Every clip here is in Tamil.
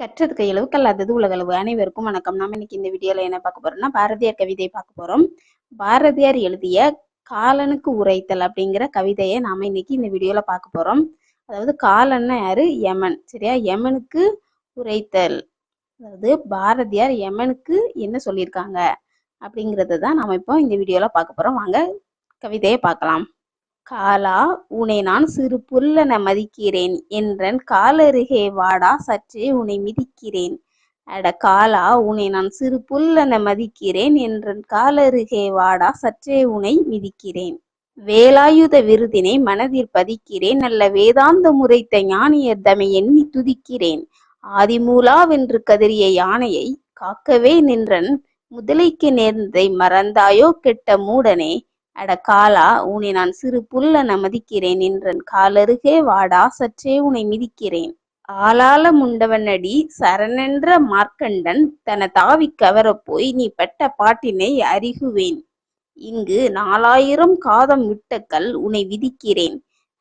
கற்றது கையளவு கல்லாதது உலகளவு அனைவருக்கும் வணக்கம். நாம இன்னைக்கு இந்த வீடியோல என்ன பார்க்க போறோம்னா பாரதியார் கவிதையை பார்க்க போறோம். பாரதியார் எழுதிய காலனுக்கு உரைத்தல் அப்படிங்கிற கவிதையை நாம இன்னைக்கு இந்த வீடியோல பார்க்க போறோம். அதாவது காலன்னா யாரு? யமன். சரியா? யமனுக்கு உரைத்தல். அதாவது பாரதியார் யமனுக்கு என்ன சொல்லியிருக்காங்க அப்படிங்கிறத தான் நாம இப்போ இந்த வீடியோல பார்க்க போறோம். வாங்க கவிதையை பார்க்கலாம். காலா உனை நான் சிறு புல்லென மதிக்கிறேன். என்றன் காலருகே வாடா சற்றே உன்னை மிதிக்கிறேன். அட காலா உன்னை நான் சிறு புல்லென மதிக்கிறேன். என்றன் காலருகே வாடா சற்றே உன்னை மிதிக்கிறேன். வேலாயுத விருதினை மனதில் பதிக்கிறேன். நல்ல வேதாந்த முறைத்த ஞானியர் தமை எண்ணி துதிக்கிறேன். ஆதிமூலாவென்று கதறிய யானையை காக்கவே நின்றன். முதலைக்கு நேர்ந்ததை மறந்தாயோ கெட்ட மூடனே. அட காலா உன்னை நான் சிறு புல்ல மதிக்கிறேன். என்றன் காலருகே வாடா சற்றே உன்னை மிதிக்கிறேன். ஆளால முண்டவனடி சரணென்ற மார்க்கண்டன் தன தாவி கவரப் போய் நீ பட்ட பாட்டினை அறிகுவேன். இங்கு நாலாயிரம் காதம் விட்ட கல் உன்னை விதிக்கிறேன்.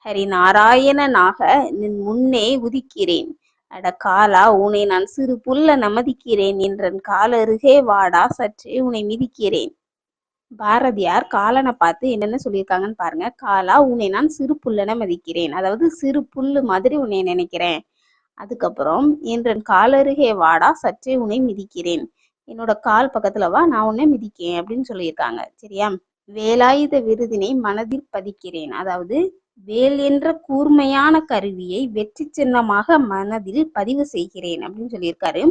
ஹரி நாராயணனாக நின் முன்னே உதிக்கிறேன். அட காலா உன்னை நான் சிறு புல்ல நமதிக்கிறேன் என்றன் காலருகே வாடா சற்றே உன்னை மிதிக்கிறேன். பாரதியார் காலனை பார்த்து என்னென்ன சொல்லியிருக்காங்கன்னு பாருங்க. காலா உன்னை நான் சிறு புல்லென மதிக்கிறேன். அதாவது சிறு புல்லு மாதிரி உன்னை நினைக்கிறேன். அதுக்கப்புறம் என்றன் காலருகே வாடா சற்றே உன்னை மிதிக்கிறேன். என்னோட கால் பக்கத்துல வா நான் உன்னை மிதிக்கேன் அப்படின்னு சொல்லியிருக்காங்க. சரியா? வேலாயுத விருதினை மனதில் பதிக்கிறேன். அதாவது வேல் என்ற கூர்மையான கருவியை வெற்றி சின்னமாக மனதில் பதிவு செய்கிறேன். அப்படின்னு சொல்லியிருக்காரு.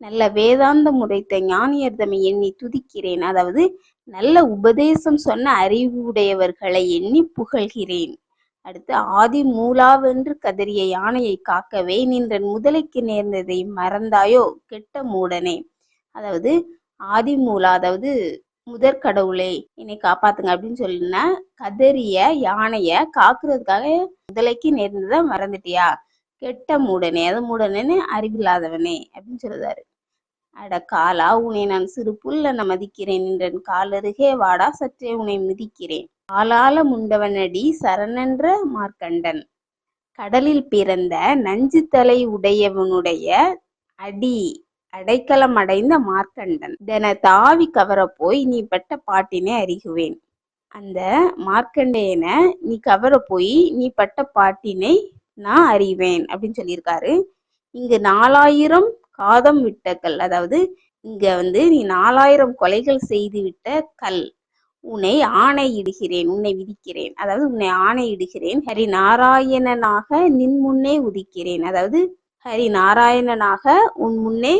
நல்ல வேதாந்த முறைத்த ஞானியர்தமை எண்ணி துதிக்கிறேன். அதாவது நல்ல உபதேசம் சொன்ன அறிவுடையவர்களை எண்ணி புகழ்கிறேன். அடுத்து ஆதி மூலாவென்று கதறிய யானையை காக்கவே நின்றன் முதலைக்கு நேர்ந்ததை மறந்தாயோ? கெட்ட மூடனே. அதாவது ஆதி மூலா அதாவது முதற் கடவுளே என்னை காப்பாத்துங்க அப்படின்னு சொல்லினா கதறிய யானைய காக்குறதுக்காக முதலைக்கு நேர்ந்ததை மறந்துட்டியா? கெட்ட மூடனே. அது மூடனேன்னு அறிவில்லாதவனே அப்படின்னு சொல்லுதாரு. அட காலா உன்னை நான் சிறு புல்ல மதிக்கிறேன் என்றன் காலருகே வாடா சற்றே உன்னை மிதிக்கிறேன். காலால முண்டவனடி சரணென்ற மார்க்கண்டன். கடலில் பிறந்த நஞ்சு தலை உடையவனுடைய அடி அடைக்கலம் அடைந்த மார்க்கண்டன். தென தாவி கவர போய் நீ பட்ட பாட்டினை அறிகுவேன். அந்த மார்க்கண்டேயனை நீ கவர போய் நீ பட்ட பாட்டினை நான் அறிவேன் அப்படின்னு சொல்லியிருக்காரு. இங்கு நாலாயிரம் காதம் விட்ட கல். அதாவது இங்க வந்து நீ நாலாயிரம் கொலைகள் செய்து விட்ட கல். உன்னை ஆணையிடுகிறேன் உன்னை விதிக்கிறேன். அதாவது உன்னை ஆணையிடுகிறேன். ஹரி நாராயணனாக நின் முன்னே உதிக்கிறேன். அதாவது ஹரி நாராயணனாக உன் முன்னே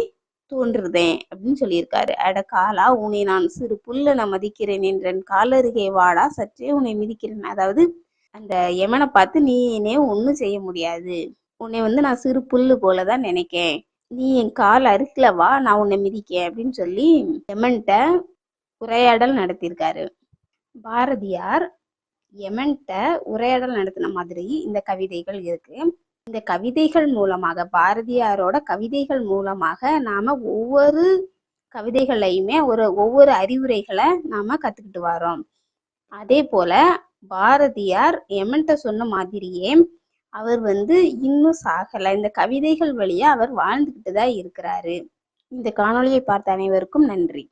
தோன்றுதேன் அப்படின்னு சொல்லியிருக்காரு. அட காலா உன்னை நான் சிறு புல்லென மதிக்கிறேன் என்றன். காலருகே வாடா சற்றே உன்னை மிதிக்கிறேன். அதாவது அந்த யமனை பார்த்து நீ என்னே ஒன்றும் செய்ய முடியாது. உன்னை வந்து நான் சிறு புல்லு போல தான் நினைக்கேன். நீ என் கால் அறுக்கலவா நான் உன்னை மிதிக்கேன் அப்படின்னு சொல்லி யமன்கிட்ட உரையாடல் நடத்தியிருக்காரு. பாரதியார் யமன்கிட்ட உரையாடல் நடத்தின மாதிரி இந்த கவிதைகள் இருக்கு. இந்த கவிதைகள் மூலமாக பாரதியாரோட கவிதைகள் மூலமாக நாம ஒவ்வொரு கவிதைகளையுமே ஒரு ஒவ்வொரு அறிவுரைகளை நாம கத்துக்கிட்டு வரோம் அதே போல பாரதியார் எமன்கிட்ட சொன்ன மாதிரியே அவர் வந்து இன்னும் சாகலை. இந்த கவிதைகள் வழியா அவர் வாழ்ந்துகிட்டு தான் இருக்கிறாரு. இந்த காணொளியை பார்த்த அனைவருக்கும் நன்றி.